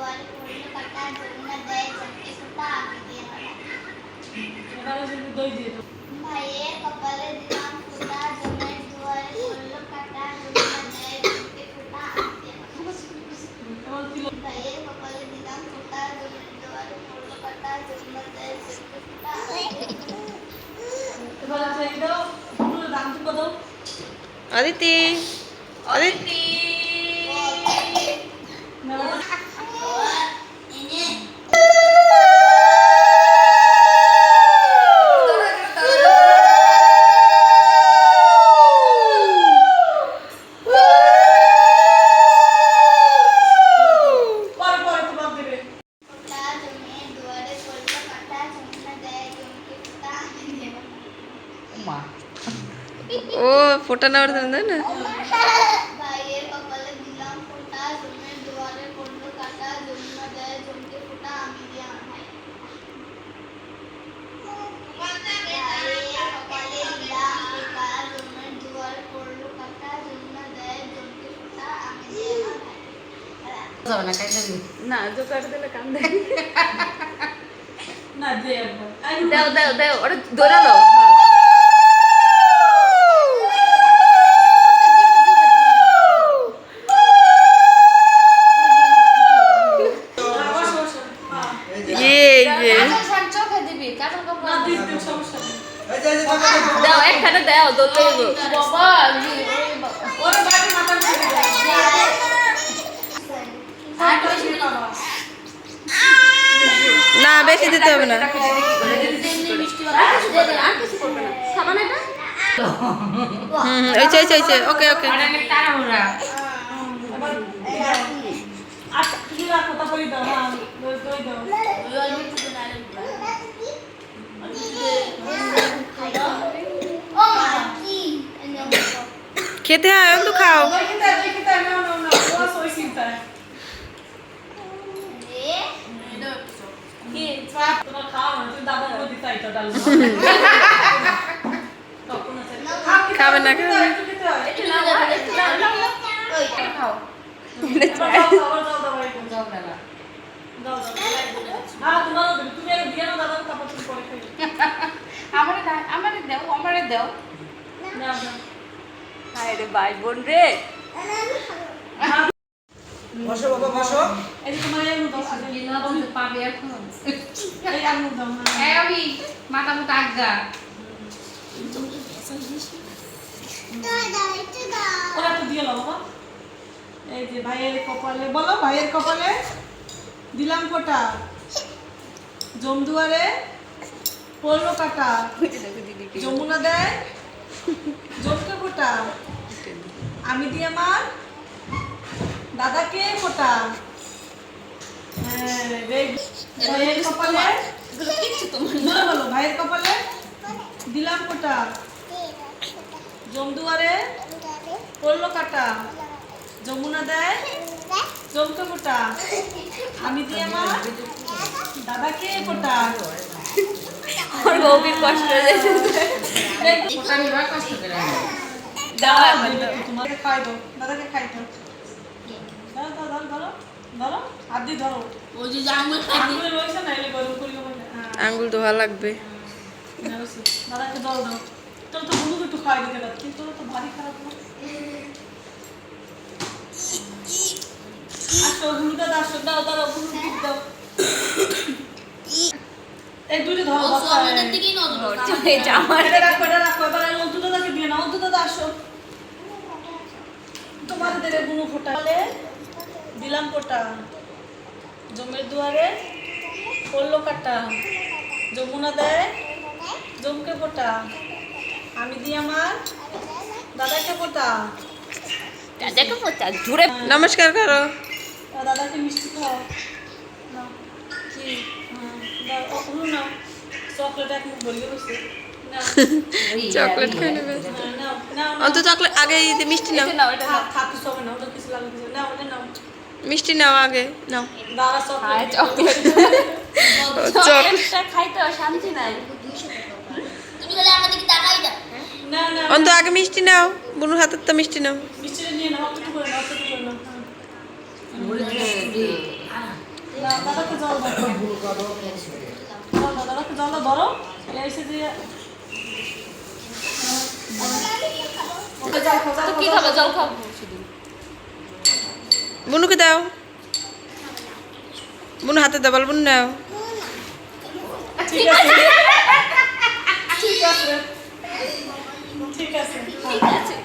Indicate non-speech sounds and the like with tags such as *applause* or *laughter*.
*laughs* দুয়ারে পড়ল কাটা যমুনা দেয় জমকে ফোঁটা আমি দিয়ে এবারে শুধু দই দিয়ে দাও ভাইয়ের কপালে দিলাম ফোঁটা জমের দুয়ারে পড়ল কাটা যমুনা দেয় দিয়ে মালা এবার দিল ভাইয়ের কপালে দিলাম ফোঁটা জমের দুয়ারে পড়ল কাটা যমুনা দেয় আমি দিয়ে মালা এবার এই দাও পুরো দাম তো দাও অদিতি অদিতি আমি দিয়ে আমার ভাই যাবে না কাইটা দিবি। না জোকার দিলে কান্দে। না দাও দাও দাও ওটা ধরে দাও ও মা কি এনে বলো। খেতে হয় একটু খাও দই খেতে দই খেতে নাও নাও নাও ও সই চিন্তা এ কি তোমরা খাও না তুই দাদা করে দিতে আইতো ডাল তখন আছে খাবে না, দাও, যাও না না। আমারে আমারে আমারে রে ভাই বোন রে। বসো বাবা বসো। এই যে তোমার এই দাও আগে লীলা বলতে পাবে এখন এই আলু দাও হ্যাঁ এই আমি মাথা মতো ওরা দিয়ে বাবা। এই যে ভাইয়ের কপালে বলো ভাইয়ের কপালে। দিলাম কোটা। জমদুয়ারে পড়ল কাটা। যমুনা দেয় জমকে ফোটা আমি দিয়ে আমার। দাদাকে ফোটা হ্যাঁ, রে- ভাইয়ের কপালে? বলো ভাইয়ের কপালে? দিলাম জমদুয়ারে পড়ল কাটা। যমুনা দেয়? জমকে ফোটা আমি দিয়ে আমার? দাদাকে ফোটা ওর গভীর কষ্ট হয়ে খাই দাও দাদাকে খাই দাও দাও দাও ধরো ধরো হাত দিয়ে ধরো ওই যে জাঙ্গল খাই আঙুলে রয়েছে না এলে গরম করি হ্যাঁ আঙ্গুল ধোয়া লাগবে। ফোটা। বলে দিলাম ফোটা। জমের দুয়ারে পড়ল কাটা যমুনা দেয় জমকে পোটা আমি দিই আমার দাদাকে ফোটা। দেখো পোতা জুড়ে নমস্কার করো। দাদাকে মিষ্টি খাও। নাও কি? হ্যাঁ চকলেট বলিয়ে বসে। *laughs* চকলেট খাই নেবে। হ্যাঁ, নাও চকলেট আগে মিষ্টি নাও। হবে না ওটা কিছু লাগবে ওটা নাও। মিষ্টি নাও আগে নাও। *laughs* অন্ত আগে মিষ্টি নাও। বুনুর হাতের তো মিষ্টি নাও। জল দাও জল দাও। দাদাকে জল দাও ধরো। এই এসে দিয়ে জল খাও তো কি খাবে? জল খাব শুধু বুনুকে দাও। বুন হাতে দাও বল বুনু নাও। ঠিক আছে। ঠিক আছে। ঠিক আছে।